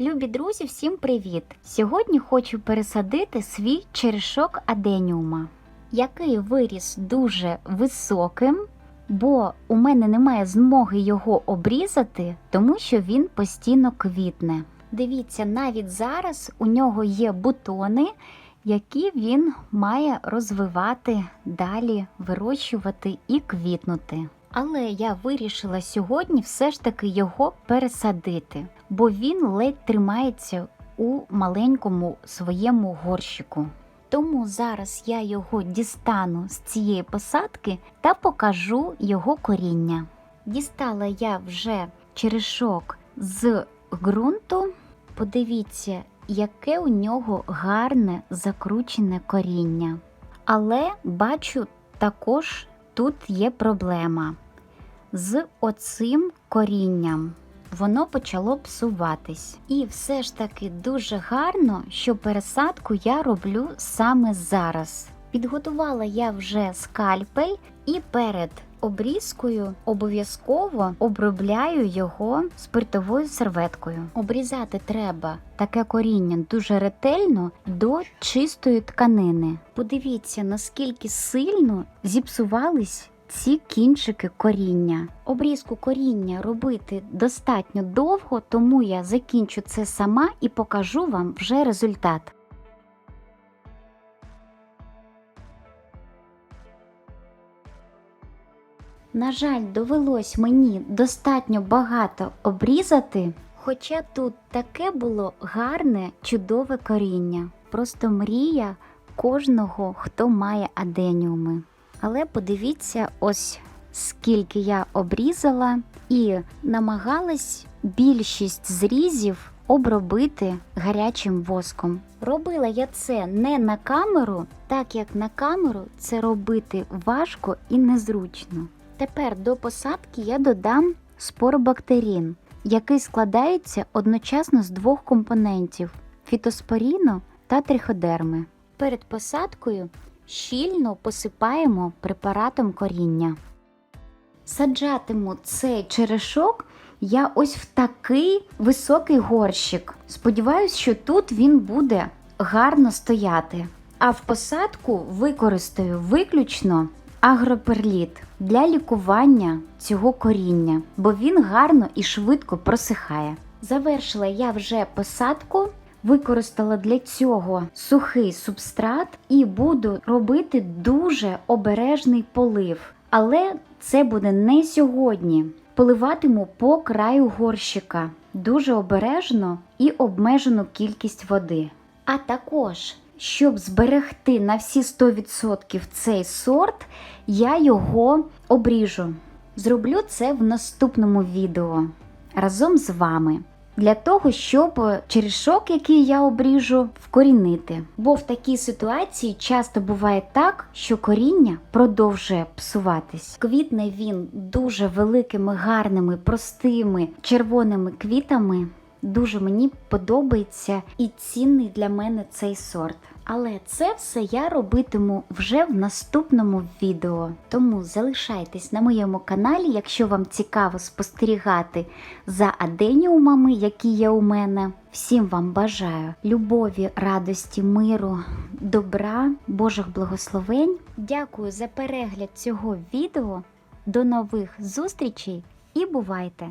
Любі друзі, всім привіт! Сьогодні хочу пересадити свій черешок аденіума, який виріс дуже високим, бо у мене немає змоги його обрізати, тому що він постійно квітне. Дивіться, навіть зараз у нього є бутони, які він має розвивати далі, вирощувати і квітнути. Але я вирішила сьогодні все ж таки його пересадити, бо він ледь тримається у маленькому своєму горщику. Тому зараз я його дістану з цієї посадки та покажу його коріння. Дістала я вже черешок з ґрунту. Подивіться, яке у нього гарне закручене коріння. Але бачу також тут є проблема з оцим корінням. Воно почало псуватись. І все ж таки дуже гарно, що пересадку я роблю саме зараз. Підготувала я вже скальпель і перед обрізкою обов'язково обробляю його спиртовою серветкою. Обрізати треба таке коріння дуже ретельно до чистої тканини. Подивіться, наскільки сильно зіпсувались ці кінчики коріння. Обрізку коріння робити достатньо довго, тому я закінчу це сама і покажу вам вже результат. На жаль, довелось мені достатньо багато обрізати, хоча тут таке було гарне, чудове коріння. Просто мрія кожного, хто має аденіуми. Але подивіться, ось скільки я обрізала і намагалась більшість зрізів обробити гарячим воском. Робила я це не на камеру, так як на камеру це робити важко і незручно. Тепер до посадки я додам споробактерін, який складається одночасно з двох компонентів фітоспоріну та триходерми. Перед посадкою щільно посипаємо препаратом коріння. Саджатиму цей черешок я ось в такий високий горщик. Сподіваюсь, що тут він буде гарно стояти. А в посадку використаю виключно агроперліт для лікування цього коріння, бо він гарно і швидко просихає. Завершила я вже посадку. Використала для цього сухий субстрат і буду робити дуже обережний полив. Але це буде не сьогодні. Поливатиму по краю горщика дуже обережно і обмежену кількість води. А також, щоб зберегти на всі 100% цей сорт, я його обріжу. Зроблю це в наступному відео разом з вами для того, щоб черешок, який я обріжу, вкорінити. Бо в такій ситуації часто буває так, що коріння продовжує псуватись. Квітне він дуже великими, гарними, простими червоними квітами. Дуже мені подобається і цінний для мене цей сорт. Але це все я робитиму вже в наступному відео. Тому залишайтесь на моєму каналі, якщо вам цікаво спостерігати за аденіумами, які є у мене. Всім вам бажаю любові, радості, миру, добра, Божих благословень. Дякую за перегляд цього відео. До нових зустрічей і бувайте!